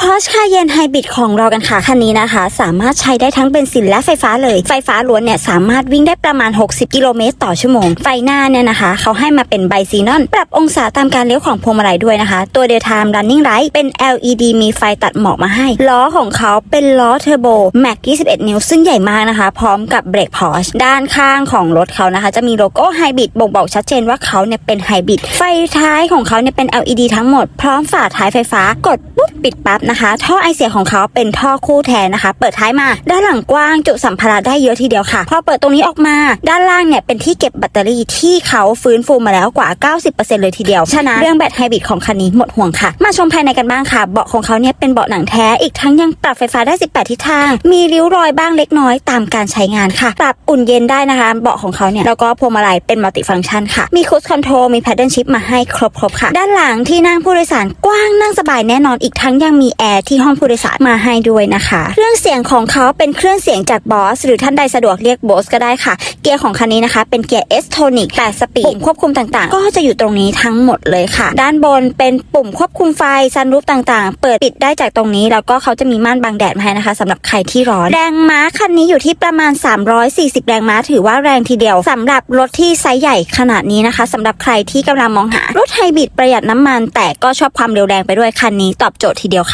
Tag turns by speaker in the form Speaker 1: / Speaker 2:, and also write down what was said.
Speaker 1: Porsche Cayenne Hybrid ของเรากันค่ะคันนี้นะคะ สามารถใช้ได้ทั้งเบนซินและไฟฟ้าเลย ไฟฟ้าล้วนเนี่ยสามารถวิ่งได้ประมาณ 60 กิโลเมตรต่อชั่วโมง ไฟหน้าเนี่ยนะคะ เขาให้มาเป็นไบซีนอน ปรับองศาตามการเลี้ยวของพวงมาลัยด้วยนะคะ ตัว Daytime Running Light เป็น LED มีไฟตัดหมอกมาให้ ล้อของเขาเป็นล้อเทอร์โบ Max 21 นิ้ว ซึ่งใหญ่มากนะคะ พร้อมกับเบรก Porsche ด้านข้างของรถเขานะคะ จะมีโลโก้ไฮบริดบ่งบอกชัดเจนว่าเขาเนี่ยเป็นไฮบริดไฟท้ายของเขาเนี่ยเป็น LED ทั้งหมด พร้อมฝาท้ายไฟฟ้ากดปุ๊บปิดปั๊บนะคะ ท่อไอเสียของเขาเป็นท่อคู่แทนนะคะ เปิดท้ายมา ด้านหลังกว้างจุสัมภาระได้เยอะทีเดียวค่ะ พอเปิดตรงนี้ออกมา ด้านล่างเนี่ยเป็นที่เก็บแบตเตอรี่ที่เขาฟื้นฟูมาแล้วกว่า 90%เลยทีเดียว ฉะนั้นเรื่องแบตไฮบริดของคันนี้หมดห่วงค่ะ มาชมภายในกันบ้างค่ะ เบาะของเขาเนี่ยเป็นเบาะหนังแท้ อีกทั้งยังปรับไฟฟ้าได้ 18 ทิศทาง มีริ้วรอยบ้างเล็กน้อยตามการใช้งานค่ะ ปรับอุ่นเย็นได้นะคะ เบาะของเขาเนี่ย แล้วก็พวงมาลัยเป็นมัลติฟังก์ชันค่ะ มีคูสคอนโทรล มีแพดเดิลชิพมาให้ครบๆค่ะ ด้านหลังที่นั่งผู้โดยสารกว้างนั่งสบายแน่นอน อีกทั้งยังมีีแอร์ที่ห้องผู้โดยสารมาให้ด้วยนะคะ เครื่องเสียงของเขาเป็นเครื่องเสียงจากบอสหรือท่านใดสะดวกเรียกบอสก็ได้ค่ะ เกียร์ของคันนี้นะคะ เป็นเกียร์ S Tonic 8สปีดปุ่มควบคุมต่างๆ ก็จะอยู่ตรงนี้ทั้งหมดเลยค่ะ ด้านบนเป็นปุ่มควบคุมไฟซันรูฟต่างๆ เปิดปิดได้จากตรงนี้แล้วก็เขาจะมีม่านบังแดดมาให้นะคะสำหรับใครที่ร้อนแรงม้าคันนี้อยู่ที่ประมาณ 340 แรงม้าถือว่าแรงทีเดียวสำหรับรถที่ไซส์ใหญ่ขนาดนี้นะคะสำหรับใครที่กำลังมองหารถไฮบริดประหยัดน้ำมัน แต่ก็ชอบความเร็วแรงไปด้วยคันนี้ตอบโจทย์ทีเดียวค่ะ